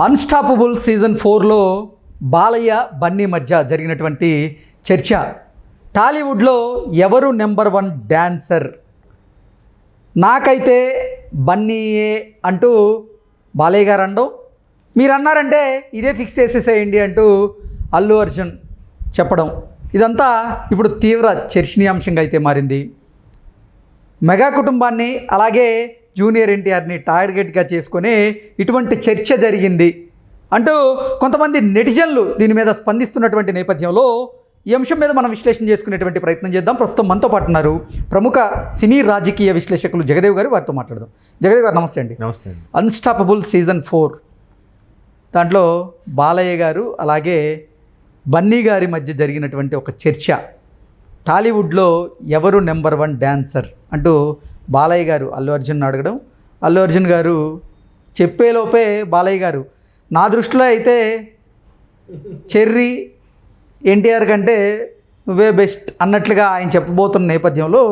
Unstoppable season ఫోర్లో బాలయ్య బన్నీ మధ్య జరిగినటువంటి చర్చ. టాలీవుడ్లో ఎవరు నెంబర్ వన్ డ్యాన్సర్ నాకైతే బన్నీయే అంటూ బాలయ్య గారు అనడం. మీరు అన్నారంటే ఇదే ఫిక్స్ చేసేసేయండి అంటూ అల్లు అర్జున్ చెప్పడం. ఇదంతా ఇప్పుడు తీవ్ర చర్చనీయాంశంగా అయితే మారింది. మెగా కుటుంబాన్ని అలాగే జూనియర్ ఎన్టీఆర్ని టార్గెట్గా చేసుకొని ఇటువంటి చర్చ జరిగింది. అంటూ కొంతమంది నెటిజన్లు దీని మీద స్పందిస్తున్నటువంటి నేపథ్యంలో ఈ అంశం మీద మనం విశ్లేషణ చేసుకునేటువంటి ప్రయత్నం చేద్దాం. ప్రస్తుతం మనతో పాటు ఉన్నారు ప్రముఖ సినీ రాజకీయ విశ్లేషకులు జగదేవ్ గారు. వారితో మాట్లాడదాం. జగదేవ్ గారు నమస్తే అండి. నమస్తే అన్స్టాపబుల్ సీజన్ ఫోర్ దాంట్లో బాలయ్య గారు అలాగే బన్నీ గారి మధ్య జరిగినటువంటి ఒక చర్చ. టాలీవుడ్లో ఎవరు నెంబర్ వన్ డ్యాన్సర్ అంటూ బాలయ్య గారు అల్లు అర్జున్ అడగడం. అల్లు అర్జున్ గారు చెప్పేలోపే బాలయ్య గారు నా దృష్టిలో అయితే చెర్రీ ఎన్టీఆర్ కంటే నువ్వే బెస్ట్ అన్నట్లుగా ఆయన చెప్పబోతున్న నేపథ్యంలో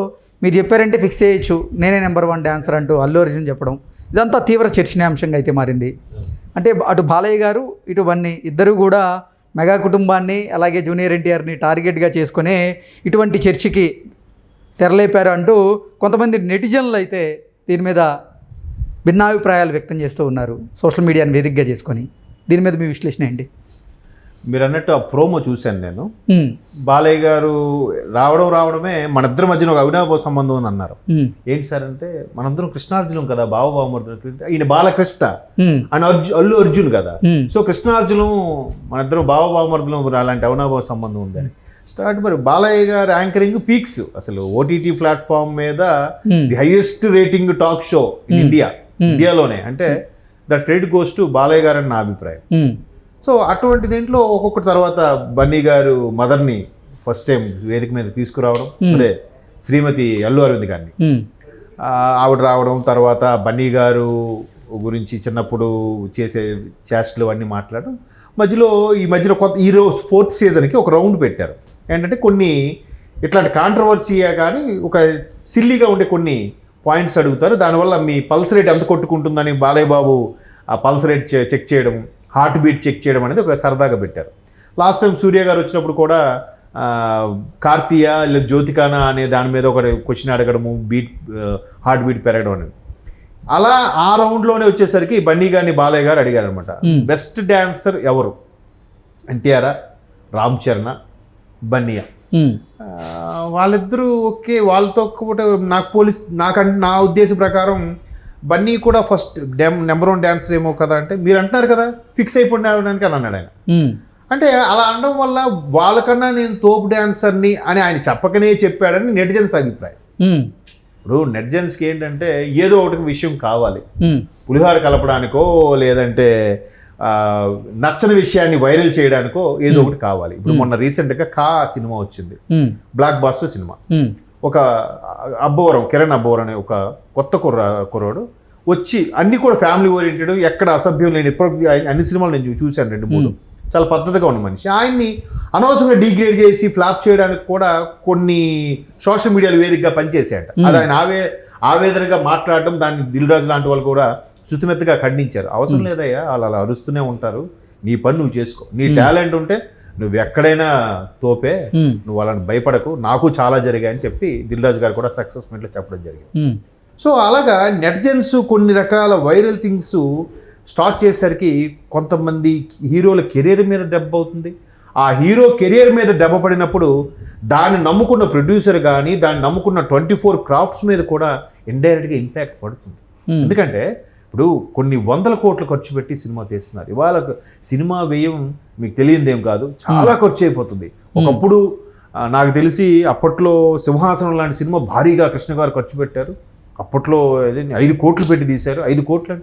మీరు చెప్పారంటే ఫిక్స్ చేయొచ్చు. నేనే నెంబర్ వన్ డాన్సర్ అంటూ అల్లు అర్జున్ చెప్పడం. ఇదంతా తీవ్ర చర్చనీయాంశంగా అయితే మారింది. అంటే అటు బాలయ్య గారు ఇటు బన్నీ ఇద్దరు కూడా మెగా కుటుంబాన్ని అలాగే జూనియర్ ఎన్టీఆర్ని టార్గెట్గా చేసుకునే ఇటువంటి చర్చకి తెరలేపారు అంటూ కొంతమంది నెటిజన్లు అయితే దీని మీద భిన్నాభిప్రాయాలు వ్యక్తం చేస్తూ ఉన్నారు సోషల్ మీడియాని వేదికగా చేసుకొని. దీని మీద మీ విశ్లేషణ ఏంటి? మీరు అన్నట్టు ఆ ప్రోమో చూశాను నేను. బాలయ్య గారు రావడం రావడమే మన ఇద్దరి మధ్యన ఒక అవినాభావ సంబంధం అని అన్నారు. ఏంటి సార్ అంటే మనందరం కృష్ణార్జునం కదా బావబావమర్జున ఈయన బాలకృష్ణ అని అర్జున్ అల్లు అర్జున్ కదా. సో కృష్ణార్జునం మన బావ బావమర్దులం అలాంటి అవినాభావ సంబంధం ఉందని. స్టార్ట్ మరి బాలయ్య గారు యాంకరింగ్ పీక్స్. అసలు ఓటీటీ ప్లాట్ఫామ్ మీద Hmm. The highest rating talk show in India. ఇండియాలోనే. అంటే the trade goes to Balayya గారు అని నా అభిప్రాయం. సో అటువంటి దీంట్లో ఒక్కొక్క తర్వాత బన్నీ గారు మదర్ని ఫస్ట్ టైం వేదిక మీద తీసుకురావడం. అదే శ్రీమతి అల్లు అరవింద్ గారిని. ఆవిడ రావడం తర్వాత బన్నీ గారు గురించి చిన్నప్పుడు చేసే చేష్టలు అన్నీ మాట్లాడడం. మధ్యలో ఈ మధ్యలో కొత్త ఈ రోజు ఫోర్త్ సీజన్కి ఒక రౌండ్ పెట్టారు. ఏంటంటే కొన్ని ఇట్లాంటి కాంట్రవర్సీయా కానీ ఒక సిల్లీగా ఉండే కొన్ని పాయింట్స్ అడుగుతారు. దానివల్ల మీ పల్స్ రేట్ ఎంత కొట్టుకుంటుందని బాలయ్య బాబు ఆ పల్స్ రేట్ చెక్ చేయడం హార్ట్ బీట్ చెక్ చేయడం అనేది ఒక సరదాగా పెట్టారు. లాస్ట్ టైం సూర్య గారు వచ్చినప్పుడు కూడా కార్తీయ లేదా జ్యోతికానా అనే దాని మీద ఒక క్వశ్చన్ అడగడము బీట్ హార్ట్ బీట్ పెరగడం అనేది. అలా ఆ రౌండ్లోనే వచ్చేసరికి బన్నీ గారిని బాలయ్య గారు అడిగారు అనమాట బెస్ట్ డాన్సర్ ఎవరు? ఎన్టీఆర్? రామ్ చరణ్ బన్నీయా. వాళ్ళిద్దరూ ఓకే వాళ్ళతో కూడా నాకు పోలీస్ నాకంటే నా ఉద్దేశం ప్రకారం బన్నీ కూడా ఫస్ట్ నెంబర్ వన్ డాన్సర్ ఏమో కదా అంటే మీరు అంటున్నారు కదా ఫిక్స్ అయిపోయిన అవడానికి అని అన్నాడు ఆయన. అంటే అలా అనడం వల్ల వాళ్ళకన్నా నేను తోపు డాన్సర్ని అని ఆయన చెప్పకనే చెప్పాడని నెటిజన్స్ అభిప్రాయం. ఇప్పుడు నెటిజన్స్కి ఏంటంటే ఏదో ఒకటి విషయం కావాలి. పులిహార కలపడానికో లేదంటే నచ్చని విషయాన్ని వైరల్ చేయడానికో ఏదో ఒకటి కావాలి. ఇప్పుడు మొన్న రీసెంట్గా కా సినిమా వచ్చింది. Blockbuster cinema. ఒక అబ్బవరం కిరణ్ అబ్బవరం అనే ఒక కొత్త కుర్ర కుర్రాడు వచ్చి అన్ని కూడా ఫ్యామిలీ ఓరియంటెడ్ ఎక్కడ అసభ్యం లేని అన్ని సినిమాలు నేను చూశాను రెండు మూడు. చాలా పద్ధతిగా ఉన్న మనిషి. ఆయన్ని అనవసరంగా డిగ్రేడ్ చేసి ఫ్లాప్ చేయడానికి కూడా కొన్ని సోషల్ మీడియాలో వేదికగా పనిచేసాయట అది ఆయన ఆవే ఆవేదనగా మాట్లాడడం దాన్ని దిల్ రాజు లాంటి వాళ్ళు కూడా శుతిమెత్తగా ఖండించారు. అవసరం లేదయ్యా వాళ్ళు అలా అరుస్తూనే ఉంటారు. నీ పని నువ్వు చేసుకో. నీ టాలెంట్ ఉంటే నువ్వు ఎక్కడైనా తోపే నువ్వు వాళ్ళని భయపడకు. నాకు చాలా జరిగాయని చెప్పి దిల్ రాజు గారు కూడా సక్సెస్ మీట్లో చెప్పడం జరిగింది. సో అలాగా నెట్జెన్స్ కొన్ని రకాల వైరల్ థింగ్స్ స్టార్ట్ చేసేసరికి కొంతమంది హీరోల కెరీర్ మీద దెబ్బ అవుతుంది. ఆ హీరో కెరీర్ మీద దెబ్బ పడినప్పుడు దాన్ని నమ్ముకున్న ప్రొడ్యూసర్ కానీ దాన్ని నమ్ముకున్న ట్వంటీ ఫోర్ క్రాఫ్ట్స్ మీద కూడా ఇండైరెక్ట్గా ఇంపాక్ట్ పడుతుంది. ఎందుకంటే ఇప్పుడు కొన్ని వందల కోట్లు ఖర్చు పెట్టి సినిమా తీస్తున్నారు. ఇవాళ సినిమా వ్యయం మీకు తెలియదేం కాదు. చాలా ఖర్చు అయిపోతుంది. ఒకప్పుడు నాకు తెలిసి అప్పట్లో సింహాసనం లాంటి సినిమా భారీగా కృష్ణ గారు ఖర్చు పెట్టారు. అప్పట్లో ఐదు కోట్లు పెట్టి తీశారు. ఐదు కోట్ల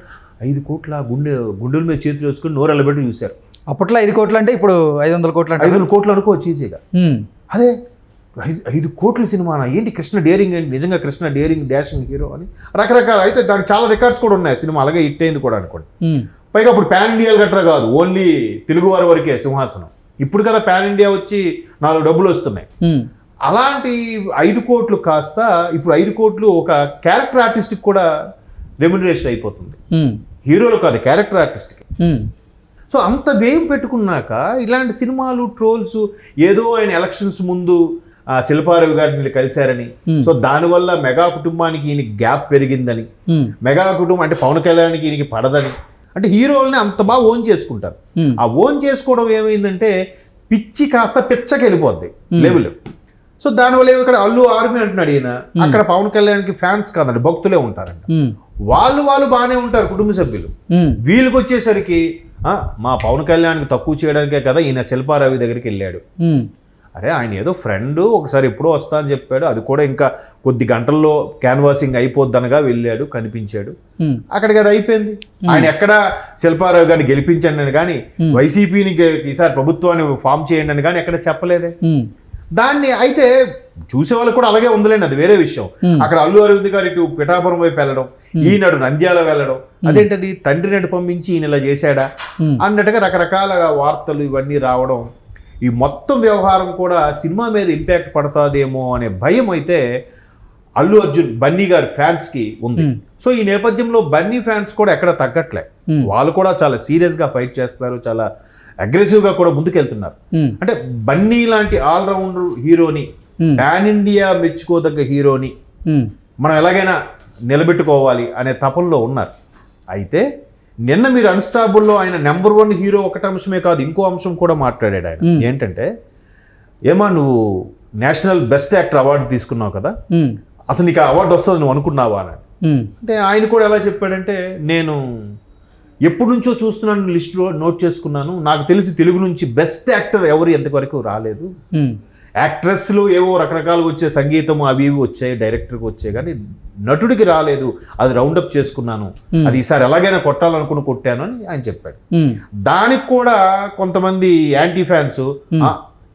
ఐదు కోట్ల గుండె గుండెల మీద చేతులు వేసుకుని నోరెళ్ళ పెట్టి చూశారు. అప్పట్లో ఐదు కోట్లు అంటే ఇప్పుడు ఐదు వందల కోట్లు అంటే ఐదు వందల కోట్లు అనుకోవచ్చు ఈజీగా అదే ఐదు ఐదు కోట్ల సినిమానా? ఏంటి కృష్ణ డేరింగ్ ఏంటి? నిజంగా కృష్ణ డేరింగ్ డాషింగ్ హీరో అని? రకరకాల అయితే దానికి చాలా రికార్డ్స్ కూడా ఉన్నాయి సినిమా. అలాగే హిట్ అయింది కూడా అనుకోండి. పైగా ఇప్పుడు పాన్ ఇండియా గట్రా కాదు. ఓన్లీ తెలుగు వారి వరకే సింహాసనం. ఇప్పుడు కదా పాన్ ఇండియా వచ్చి నాలుగు డబ్బులు వస్తున్నాయి. అలాంటి ఐదు కోట్లు కాస్త ఇప్పుడు ఐదు కోట్లు ఒక క్యారెక్టర్ ఆర్టిస్ట్కి కూడా రెమ్యునరేషన్ అయిపోతుంది. హీరోలు కాదు క్యారెక్టర్ ఆర్టిస్ట్కి సో అంత వ్యయం పెట్టుకున్నాక ఇలాంటి సినిమాలు ట్రోల్స్ ఏదో ఆయన ఎలక్షన్స్ ముందు శిల్పారావు గారిని కలిశారని. సో దానివల్ల మెగా కుటుంబానికి ఈయన గ్యాప్ పెరిగిందని. మెగా కుటుంబం అంటే పవన్ కళ్యాణ్కి ఈయనకి పడదని. అంటే హీరోల్ని అంత బాగా ఓన్ చేసుకుంటారు. ఆ ఓన్ చేసుకోవడం ఏమైందంటే పిచ్చి కాస్త పిచ్చకి వెళ్ళిపోద్ది లెవెల్. సో దానివల్ల ఏమి ఇక్కడ అల్లు ఆర్మీ అంటున్నాడు ఈయన. అక్కడ పవన్ కళ్యాణ్కి ఫ్యాన్స్ కాదండి భక్తులే ఉంటారంట. వాళ్ళు వాళ్ళు బాగానే ఉంటారు కుటుంబ సభ్యులు. వీళ్ళకి వచ్చేసరికి "ఆ, మా పవన్ కళ్యాణ్కి తక్కువ చేయడానికే కదా ఈయన శిల్పారావి దగ్గరికి వెళ్ళాడు. అరే ఆయన ఏదో ఫ్రెండ్ ఒకసారి ఎప్పుడో వస్తా అని చెప్పాడు. అది కూడా ఇంకా కొద్ది గంటల్లో క్యాన్వాసింగ్ అయిపోద్దనగా వెళ్ళాడు కనిపించాడు. అక్కడికి అది అయిపోయింది. ఆయన ఎక్కడ శిల్పారావు గారిని గెలిపించండి అని కానీ వైసీపీని ఈసారి ప్రభుత్వాన్ని ఫామ్ చేయండి అని కానీ ఎక్కడ చెప్పలేదే. దాన్ని అయితే చూసే వాళ్ళకి కూడా అలాగే ఉందిలేండి అది వేరే విషయం. అక్కడ అల్లు అరవింద్ గారు ఇటు పిఠాపురం వైపు వెళ్ళడం ఈనాడు నంద్యాల వెళ్ళడం అదేంటది తండ్రి నటు పంపించి ఈయన ఇలా చేశాడా. అన్నట్టుగా రకరకాల వార్తలు ఇవన్నీ రావడం ఈ మొత్తం వ్యవహారం కూడా సినిమా మీద ఇంపాక్ట్ పడుతుందేమో అనే భయం అయితే అల్లు అర్జున్ బన్నీ గారి ఫ్యాన్స్కి ఉంది. సో ఈ నేపథ్యంలో బన్నీ ఫ్యాన్స్ కూడా ఎక్కడ తగ్గట్లే. Hmm. వాళ్ళు కూడా చాలా సీరియస్గా ఫైట్ చేస్తారు చాలా అగ్రెసివ్గా కూడా ముందుకెళ్తున్నారు. ఉమ్, అంటే బన్నీ లాంటి ఆల్రౌండర్ హీరోని Hmm. పాన్ ఇండియా మెచ్చుకోదగ్గ హీరోని మనం ఎలాగైనా నిలబెట్టుకోవాలి అనే తపంలో ఉన్నారు. అయితే నిన్న మీరు అన్స్టాబుల్లో ఆయన నెంబర్ వన్ హీరో ఒకటి అంశమే కాదు ఇంకో అంశం కూడా మాట్లాడాడు ఆయన. ఏంటంటే ఏమా నువ్వు నేషనల్ బెస్ట్ యాక్టర్ అవార్డు తీసుకున్నావు కదా? అసలు నీకు ఆ అవార్డు వస్తుంది నువ్వు అనుకున్నావా అని. అంటే ఆయన కూడా ఎలా చెప్పాడంటే నేను ఎప్పటి నుంచో చూస్తున్నాను లిస్టులో నోట్ చేసుకున్నాను. నాకు తెలిసి తెలుగు నుంచి బెస్ట్ యాక్టర్ ఎవరు ఎంతవరకు రాలేదు. యాక్ట్రెస్లు ఏవో రకరకాలుగా వచ్చే సంగీతం అవి ఇవి వచ్చాయి డైరెక్టర్కి వచ్చాయి కానీ నటుడికి రాలేదు. అది రౌండప్ చేసుకున్నాను. అది ఈసారి ఎలాగైనా కొట్టాలనుకుని కొట్టాను అని ఆయన చెప్పాడు. దానికి కూడా కొంతమంది యాంటీ ఫ్యాన్స్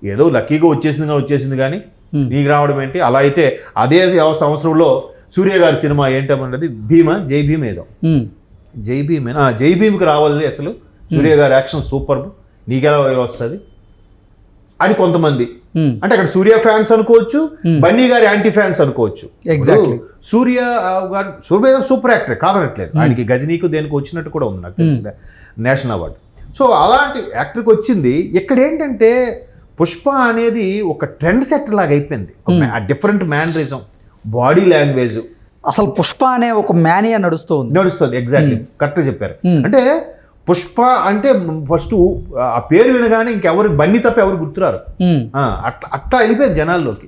ఏదో లక్కీగా వచ్చేసింది కానీ వచ్చేసింది కానీ. నీకు రావడం ఏంటి? అలా అయితే అదే సంవత్సరంలో సూర్య గారి సినిమా ఏంటన్నది? భీమ జై భీమ్ ఏదో. జై భీమ్ ఆ, జై భీమ్కి రావాలి అసలు సూర్య గారి యాక్షన్ సూపర్. నీకెలా వస్తుంది? అని కొంతమంది. ఉమ్, అంటే అక్కడ సూర్య ఫ్యాన్స్ అనుకోవచ్చు బన్నీ గారి యాంటీ ఫ్యాన్స్ అనుకోవచ్చు. ఇప్పుడు సూర్య ఆ, గారు సూర్య సూపర్ యాక్టర్ కాదనట్లేదు. ఆయనకి గజనీకు దేనికి వచ్చినట్టు కూడా ఉంది నాకు తెలిసిన నేషనల్ అవార్డు. సో అలాంటి యాక్టర్కి వచ్చింది. ఇక్కడ ఏంటంటే పుష్ప అనేది ఒక ట్రెండ్ సెట్టర్ లాగా అయిపోయింది. Different mannerism body language. అసలు పుష్ప అనే ఒక మేనియా నడుస్తూ ఉంది నడుస్తుంది ఎగ్జాక్ట్లీ. కరెక్ట్గా చెప్పారు. Hmm. అంటే పుష్ప అంటే ఫస్ట్ ఆ పేరు వినగానే ఇంకెవరు బండి తప్ప ఎవరు గుర్తురారు. అట్లా అట్లా వెళ్ళిపోయింది జనాల్లోకి.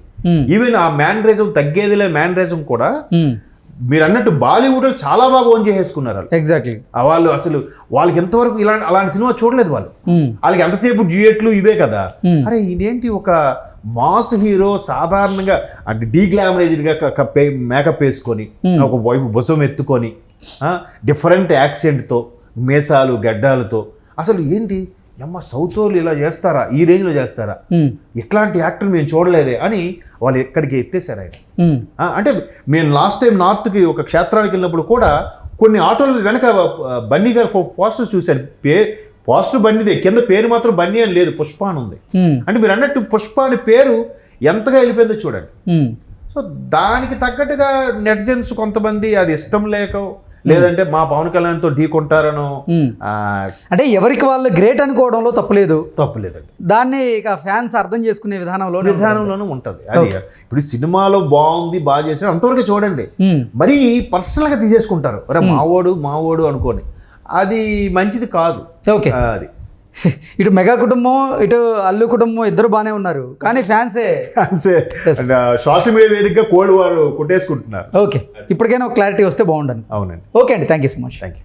ఈవెన్ ఆ మ్యానరిజం తగ్గేదిలే మ్యానరిజం కూడా మీరు అన్నట్టు బాలీవుడ్ చాలా బాగా ఓన్ చేసేసుకున్నారు ఎగ్జాక్ట్లీ వాళ్ళు అసలు వాళ్ళకి ఎంతవరకు ఇలాంటి అలాంటి సినిమా చూడలేదు వాళ్ళు. వాళ్ళకి ఎంతసేపు డ్యూయట్లు ఇవే కదా. అరే ఇదేంటి ఒక మాస్ హీరో సాధారణంగా అంటే డీగ్లామరైజ్డ్గా మేకప్ వేసుకొని ఒక వైపు భుజం ఎత్తుకొని డిఫరెంట్ యాక్సెంట్తో మేసాలు గడ్డాలతో. అసలు ఏంటి? అమ్మ సౌత్ వాళ్ళు ఇలా చేస్తారా? ఈ రేంజ్లో చేస్తారా? ఇట్లాంటి యాక్టర్ మేము చూడలేదే అని వాళ్ళు ఎక్కడికి ఎత్తేసారు ఆయన. అంటే మేము లాస్ట్ టైం నార్త్కి ఒక క్షేత్రానికి వెళ్ళినప్పుడు కూడా కొన్ని ఆటోల వెనక బన్నీ గారు పోస్టర్స్ చూశాను పే పోస్టర్ బన్నీదే. కింద పేరు మాత్రం బన్నీ అని లేదు. పుష్ప అని ఉంది. అంటే మీరు అన్నట్టు పుష్ప అనే పేరు ఎంతగా వెళ్ళిపోయిందో చూడండి. సో దానికి తగ్గట్టుగా నెటిజన్స్ కొంతమంది అది ఇష్టం లేక లేదంటే మా పవన్ కళ్యాణ్తో ఢీ కొంటారనో ఉమ్. ఆ, అంటే ఎవరికి వాళ్ళు గ్రేట్ అనుకోవడంలో తప్పలేదు తప్పులేదండి దాన్ని ఇక ఫ్యాన్స్ అర్థం చేసుకునే విధానంలో విధానంలోనూ ఉంటుంది. అది ఇప్పుడు సినిమాలో బాగుంది బాగా చేసిన అంతవరకు చూడండి. మరీ పర్సనల్గా తీసేసుకుంటారు. అరే మావోడు మావోడు అనుకోని. అది మంచిది కాదు. ఓకే. అది. ఇటు మెగా కుటుంబం ఇటు అల్లు కుటుంబం ఇద్దరు బాగానే ఉన్నారు. కానీ ఫ్యాన్సే. సోషల్ మీడియా వేదికగా కోల్డ్ వారు కొట్టేసుకుంటున్నారు. ఓకే. ఇప్పటికైనా ఒక క్లారిటీ వస్తే బాగుండండి అవునండి. ఓకే అండి. Thank you so much. Thank you.